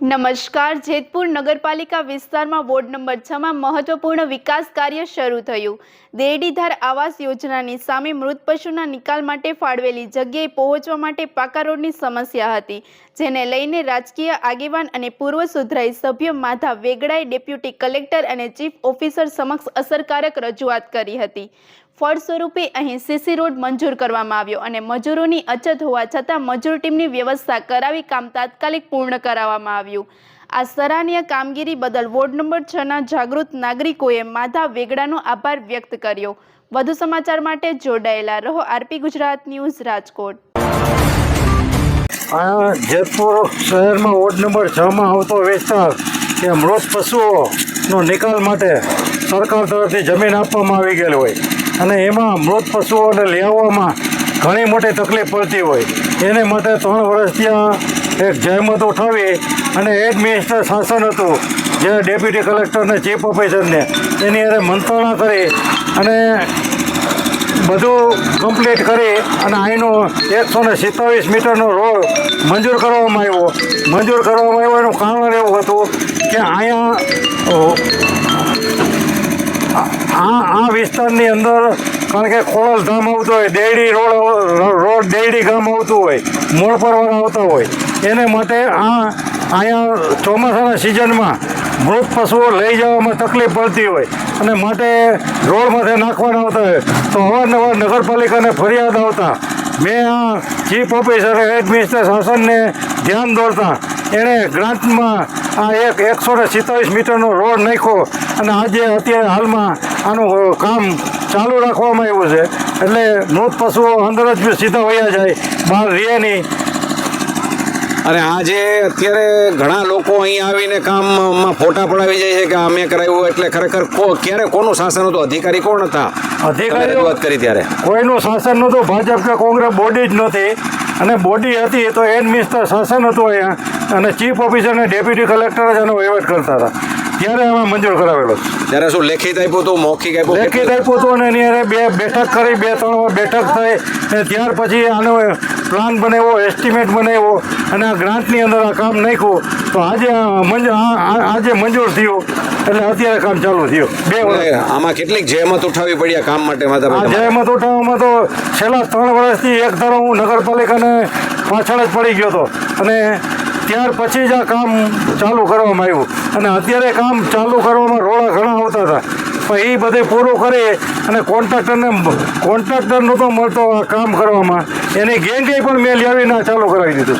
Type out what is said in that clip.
નમસ્કાર. જેતપુર નગરપાલિકા વિસ્તારમાં વોર્ડ નંબર છમાં મહત્વપૂર્ણ વિકાસ કાર્ય શરૂ થયું. દેરડીધાર આવાસ યોજનાની સામે મૃત પશુના નિકાલ માટે ફાળવેલી જગ્યાએ પહોંચવા માટે પાકા રોડની સમસ્યા હતી, જેને લઈને રાજકીય આગેવાન અને પૂર્વ સુધરાઈ સભ્ય માધા વેગડાએ ડેપ્યુટી કલેક્ટર અને ચીફ ઓફિસર સમક્ષ અસરકારક રજૂઆત કરી હતી. ફળ સ્વરૂપે અહીં સીસી રોડ મંજૂર કરવામાં આવ્યો અને મજૂરોની અછત હોવા છતાં મજૂર ટીમની વ્યવસ્થા કરાવી કામ તાત્કાલિક પૂર્ણ કરાવવામાં આવ્યું. આ સરાહનીય કામગીરી બદલ વોર્ડ નંબર છના જાગૃત નાગરિકોએ માધા વેગડાનો આભાર વ્યક્ત કર્યો. વધુ સમાચાર માટે જોડાયેલા રહો આરપી ગુજરાત ન્યૂઝ રાજકોટ. જેતપુર શહેરમાં વોર્ડ નંબર છમાં આવતો વિસ્તાર કે મૃત પશુઓનો નિકાલ માટે સરકાર તરફથી જમીન આપવામાં આવી ગયેલ હોય. અને એમાં મૃત પશુઓને લઈ આવવામાં ઘણી મોટી તકલીફ પડતી હોય. એને માટે ત્રણ વર્ષ ત્યાં એક જહેમત ઉઠાવી અને એડમિનિસ્ટર શાસન હતું, જે ડેપ્યુટી કલેક્ટરને, ચીફ ઓફિસરને, એની અરે મંત્રણા કરી અને બધું કમ્પ્લીટ કરી અને અહીંનો એકસો ને સિત્તાવીસ મીટરનો રોડ મંજૂર કરવામાં આવ્યો. મંજૂર કરવામાં આવ્યો એનું કારણ એવું હતું કે અહીંયા આ આ વિસ્તારની અંદર કારણ કે ખોડલ ધામ આવતું હોય, દેડી રોડ રોડ દેડી ગામ આવતું હોય, મૂળ પરવાળા આવતા હોય. એને માટે આ, અહીંયા ચોમાસાના સિઝનમાં મૃત પશુઓ લઈ જવામાં તકલીફ પડતી હોય અને માટે રોડ માથે નાખવાના આવતા હોય. તો અવારનવાર નગરપાલિકાને ફરિયાદ આવતા. મેં આ ચીફ ઓફિસર એડમિનિસ્ટર શાસનને ધ્યાન દોરતા. એણે ગ્રાન્ટમાં આ એક એકસો ને સિત્તાવીસ મીટરનો રોડ નાખ્યો અને આજે અત્યારે હાલમાં આનું કામ ચાલુ રાખવામાં આવ્યું છે. એટલે મૃત પશુઓ અંદર જ સીધા વયા જાય, બહાર રહે નહીં. અને આજે અત્યારે ઘણા લોકો અહીં આવીને કામમાં ફોટા પડાવી જાય છે કે અમે કરાવ્યું એટલે ખરેખર કો ક્યારે કોનું શાસન હતું? અધિકારી કોણ હતા? અધિકારી વાત કરી ત્યારે. કોઈનું શાસન નહોતું. ભાજપ કે કોંગ્રેસ બોડી જ નહોતી. અને બોડી હતી તો એડમિનિસ્ટર શાસન હતું અહીંયા. અને ચીફ ઓફિસર અને ડેપ્યુટી કલેક્ટર જ એનો વહીવટ કરતા હતા. ત્યારે અમે મંજૂર કરાવેલો. ત્યારે શું લેખિત આપ્યો તો મૌખિક આપ્યું? લેખિત આપ્યો આપ્યું અને એની અરે બે બેઠક કરી બે ત્રણ બેઠક થઈ. અને ત્યાર પછી આનો પ્લાન બનાવ્યો એસ્ટિમેટ બનાવ્યો અને આ ગ્રાન્ટની અંદર આ કામ નાખ્યું. તો આજે મંજૂર આજે મંજૂર થયું. એટલે અત્યારે કામ ચાલુ થયું. બે વર્ષ. આમાં કેટલીક જહેમત ઉઠાવી પડી આ કામ માટે માતા જહેમત ઉઠાવવામાં તો છેલ્લા ત્રણ વર્ષથી એક ધારો હું નગરપાલિકાને પાછળ જ પડી ગયો હતો. અને ત્યાર પછી જ આ કામ ચાલુ કરવામાં આવ્યું. અને અત્યારે કામ ચાલુ કરવામાં રોડા ઘણા આવતા હતા. પણ એ બધે પૂરું કરી અને કોન્ટ્રાક્ટરને કોન્ટ્રાક્ટર નહોતો મળતો આ કામ કરવામાં. એની ગેંગે પણ મેં લાવીને ચાલુ કરાવી દીધું.